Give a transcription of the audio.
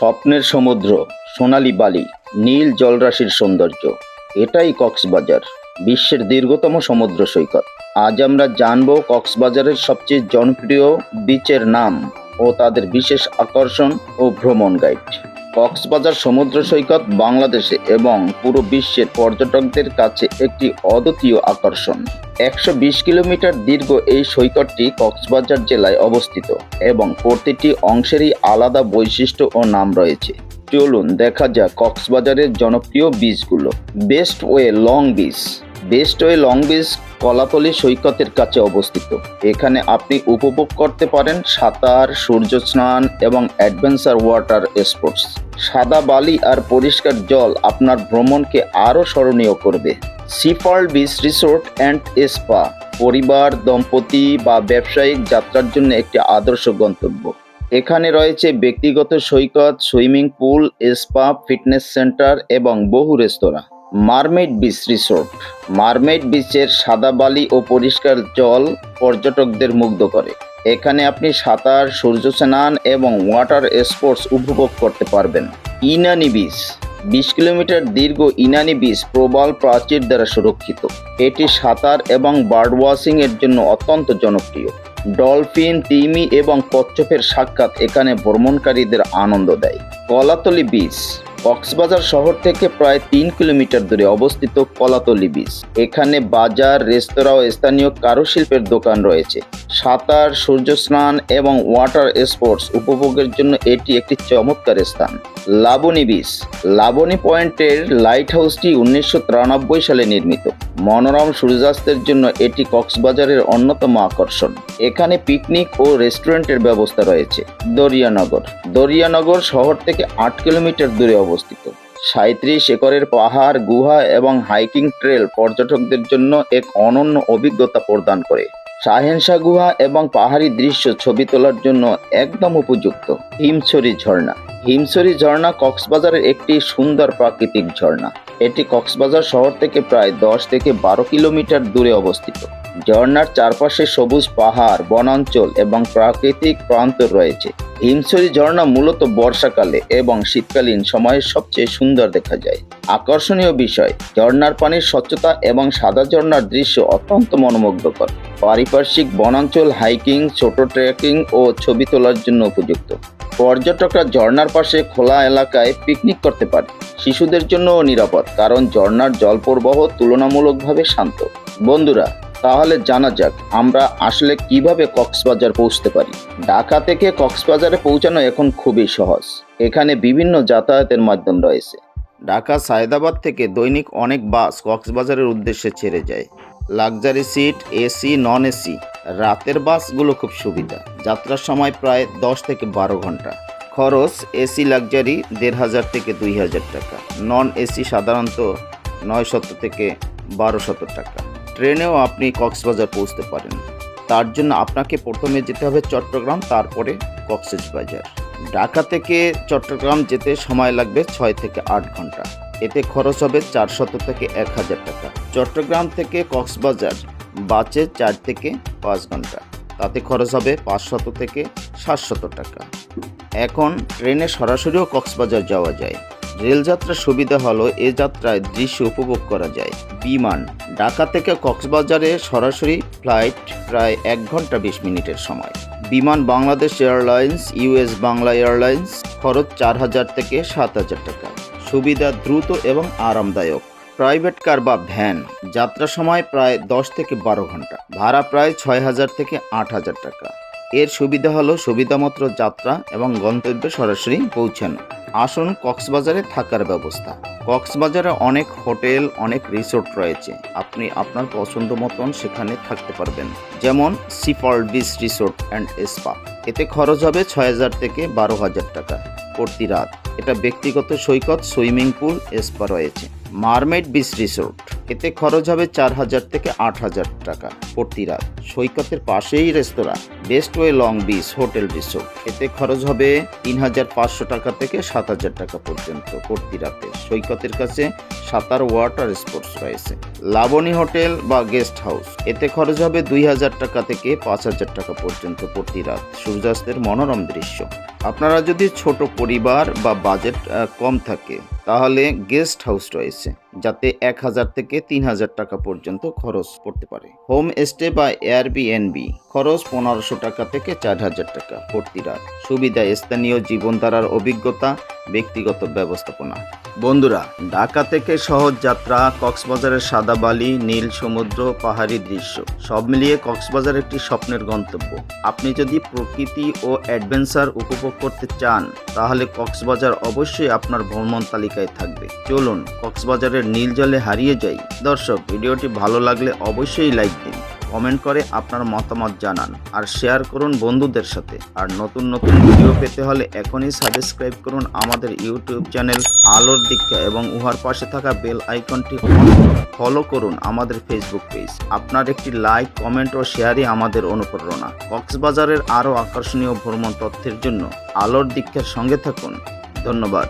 স্বপ্নের সমুদ্র, সোনালি বালি, নীল জলরাশির সৌন্দর্য। এটাই কক্সবাজার, বিশ্বের দীর্ঘতম সমুদ্র সৈকত। আজ আমরা জানব কক্সবাজারের সবচেয়ে জনপ্রিয় বিচের নাম ও তাদের বিশেষ আকর্ষণ ও ভ্রমণ গাইড কক্সবাজার সমুদ্র সৈকত বাংলাদেশে এবং পুরো বিশ্বের পর্যটকদের কাছে একটি অদ্বিতীয় আকর্ষণ। একশো বিশ কিলোমিটার দীর্ঘ এই সৈকতটি কক্সবাজার জেলায় অবস্থিত এবং প্রতিটি অংশেরই আলাদা বৈশিষ্ট্য ও নাম রয়েছে। চলুন দেখা যাক কক্সবাজারের জনপ্রিয় বীচগুলো best way long beach best way long beach Kolatoli সৈকতের কাছে অবস্থিত। এখানে আপনি উপভোগ করতে পারেন সাঁতার, সূর্য স্নান এবং অ্যাডভেঞ্চার ওয়াটার স্পোর্টস। সাদা বালি আর পরিষ্কার জল আপনার ভ্রমণকে আরও স্মরণীয় করবে। Seapearl beach resort and spa, পরিবার, দম্পতি বা ব্যবসায়িক যাত্রার জন্য একটি আদর্শ গন্তব্য। এখানে রয়েছে ব্যক্তিগত সৈকত, swimming pool, spa, fitness centre এবং বহু রেস্তোরাঁ। Mermaid beach resort. মারমেড বিচের সাদা বালি ও পরিষ্কার জল পর্যটকদের মুগ্ধ করে। এখানে আপনি সাঁতার সূর্য স্নান এবং ওয়াটার স্পোর্টস উপভোগ করতে পারবেন। ইনানি বিচ, বিশ কিলোমিটার দীর্ঘ ইনানি বিচ প্রবাল প্রাচীর দ্বারা সুরক্ষিত। এটি সাঁতার এবং বার্ড ওয়াশিং এর জন্য অত্যন্ত জনপ্রিয়। ডলফিন, তিমি এবং কচ্ছপের সাক্ষাৎ এখানে ভ্রমণকারীদের আনন্দ দেয়। কলাতলি বিচ কক্সবাজার শহর থেকে প্রায় তিন কিলোমিটার দূরে অবস্থিত কলাতলি বিচ এখানে বাজার, রেস্তোরাঁ ও স্থানীয় কারুশিল্পের দোকান রয়েছে। সাঁতার সূর্য স্নান এবং ওয়াটার স্পোর্টস উপভোগের জন্য এটি একটি চমৎকার স্থান। লাবণী বিচ লাবণী পয়েন্টের লাইট হাউসটি উনিশশো তিরানব্বই সালে নির্মিত। মনোরম সূর্যাস্তের জন্য এটি কক্সবাজারের অন্যতম আকর্ষণ। এখানে পিকনিক ও রেস্টুরেন্টের ব্যবস্থা রয়েছে। দরিয়ানগর। দরিয়ানগর শহর থেকে আট কিলোমিটার দূরে অবস্থিত। সাঁত্রিশ একরের পাহাড়, গুহা এবং হাইকিং ট্রেল পর্যটকদের জন্য এক অনন্য অভিজ্ঞতা প্রদান করে। শাহেনশা গুহা এবং পাহাড়ি দৃশ্য ছবি তোলার জন্য একদম উপযুক্ত। হিমছড়ি ঝর্ণা। হিমছড়ি ঝর্ণা কক্সবাজারের একটি সুন্দর প্রাকৃতিক ঝর্ণা। এটি কক্সবাজার শহর থেকে প্রায় দশ থেকে বারো কিলোমিটার দূরে অবস্থিত। ঝর্ণার চারপাশে সবুজ পাহাড়, বনাঞ্চল এবং প্রাকৃতিক প্রান্তর রয়েছে। হিমছড়ি ঝর্ণা মূলত বর্ষাকালে এবং শীতকালীন সময়ে সবচেয়ে সুন্দর দেখা যায়। আকর্ষণীয় বিষয়, ঝর্ণার পানির স্বচ্ছতা এবং সাদা ঝর্ণার দৃশ্য অত্যন্ত মনোমুগ্ধকর। পারিপার্শ্বিক বনাঞ্চল হাইকিং, ছোট ট্রেকিং ও ছবি তোলার জন্য উপযুক্ত। পর্যটকরা ঝর্ণার পাশে খোলা এলাকায় পিকনিক করতে পারে। শিশুদের জন্যও নিরাপদ, কারণ ঝর্ণার জল প্রবাহ তুলনামূলকভাবে শান্ত। বন্ধুরা তাহলে জানা যাক, আমরা আসলে কীভাবে কক্সবাজার পৌঁছতে পারি। ঢাকা থেকে কক্সবাজারে পৌঁছানো এখন খুবই সহজ। এখানে বিভিন্ন যাতায়াতের মাধ্যম রয়েছে। ঢাকা সায়দাবাদ থেকে দৈনিক অনেক বাস কক্সবাজারের উদ্দেশ্যে ছেড়ে যায়। Luxury seat, AC, non AC, রাতের বাসগুলো খুব সুবিধা। যাত্রার সময় প্রায় দশ থেকে বারো ঘণ্টা। খরচ, এসি লাক্সারি দেড় হাজার থেকে দুই হাজার টাকা। নন এসি সাধারণত নয় শত থেকে বারো শত টাকা। ট্রেনেও আপনি কক্সবাজার পৌঁছতে পারেন। তার জন্য আপনাকে প্রথমে যেতে হবে চট্টগ্রাম, তারপরে কক্সবাজার। ঢাকা থেকে চট্টগ্রাম যেতে সময় লাগবে ছয় থেকে আট ঘণ্টা। এতে খরচ হবে চারশত থেকে এক হাজার টাকা। চট্টগ্রাম থেকে কক্সবাজার বাসে চার থেকে পাঁচ ঘণ্টা। তাতে খরচ হবে পাঁচশত থেকে সাতশত টাকা। এখন ট্রেনে সরাসরিও কক্সবাজার যাওয়া যায়। রেলযাত্রার সুবিধা হলো এ যাত্রায় দৃশ্য উপভোগ করা যায়। বিমান, ঢাকা থেকে কক্সবাজারে সরাসরি ফ্লাইট প্রায় এক ঘণ্টা বিশ মিনিটের সময়। Biman Bangladesh airlines US Bangla airlines, খরচ চার হাজার থেকে সাত হাজার টাকা। সুবিধা দ্রুত এবং আরামদায়ক। প্রাইভেট কার বা ভ্যান, যাত্রা সময় প্রায় দশ থেকে বারো ঘণ্টা। ভাড়া প্রায় ছয় হাজার থেকে আট হাজার টাকা। এর সুবিধা হলো সুবিধামতো যাত্রা এবং গন্তব্যে সরাসরি পৌঁছানো। আসুন কক্সবাজারে থাকার ব্যবস্থা। কক্সবাজারে অনেক হোটেল, অনেক রিসোর্ট রয়েছে। আপনি আপনার পছন্দ মতন সেখানে থাকতে পারবেন। যেমন Seapearl beach resort and spa. এতে খরচ হবে ছয় হাজার থেকে বারো হাজার টাকা প্রতি রাত। এটা ব্যক্তিগত সৈকত, সুইমিং পুল, স্পা রয়েছে। Mermaid beach resort. এতে খরচ হবে চার হাজার থেকে আট হাজার টাকা। প্রতি রাত সৈকতের পাশেই রেস্তোরাঁ, best way long beach, hotel resort. এতে খরচ হবে তিন হাজার পাঁচশো টাকা থেকে সাত হাজার টাকা পর্যন্ত। প্রতি রাতে সৈকতের কাছে সাঁতার ওয়াটার স্পোর্টস রয়েছে। লাবণী হোটেল বা গেস্ট হাউস। এতে খরচ হবে দুই হাজার টাকা থেকে পাঁচ হাজার টাকা পর্যন্ত প্রতি রাত সূর্যাস্তের মনোরম দৃশ্য। আপনারা যদি ছোট পরিবার বা বাজেট কম থাকে, তাহলে গেস্ট হাউস রয়েছে। যাতে এক হাজার থেকে তিন হাজার টাকা পর্যন্ত খরচ পড়তে পারে। হোম স্টে বা এয়ারবিএনবি খরচ পনেরোশো টাকা থেকে চার হাজার টাকা প্রতি রাত। সুবিধা স্থানীয় জীবনধারার অভিজ্ঞতা, ব্যক্তিগত ব্যবস্থাপনা। বন্ধুরা, ঢাকা থেকে সহজ যাত্রা, কক্সবাজারের সাদা বালি, নীল সমুদ্র, পাহাড়ি দৃশ্য, সব মিলিয়ে কক্সবাজার একটি স্বপ্নের গন্তব্য। আপনি যদি প্রকৃতি ও অ্যাডভেঞ্চার উপভোগ করতে চান, তাহলে কক্সবাজার অবশ্যই আপনার ভ্রমণ তালিকায় থাকবে। চলুন কক্সবাজারের নীল জলে হারিয়ে যাই। দর্শক, ভিডিওটি ভালো লাগলে অবশ্যই লাইক দিন, কমেন্ট করে আপনার মতামত জানান আর শেয়ার করুন বন্ধুদের সাথে। আর নতুন নতুন ভিডিও পেতে হলে এখনই সাবস্ক্রাইব করুন আমাদের ইউটিউব চ্যানেল আলোর দীক্ষা এবং উহার পাশে থাকা বেল আইকনটি ফলো করুন আমাদের ফেসবুক পেজ আপনার একটি লাইক কমেন্ট ও শেয়ারই আমাদের অনুপ্রেরণা। কক্সবাজারের আরও আকর্ষণীয় ভ্রমণ তথ্যের জন্য আলোর দীক্ষার সঙ্গে থাকুন। ধন্যবাদ।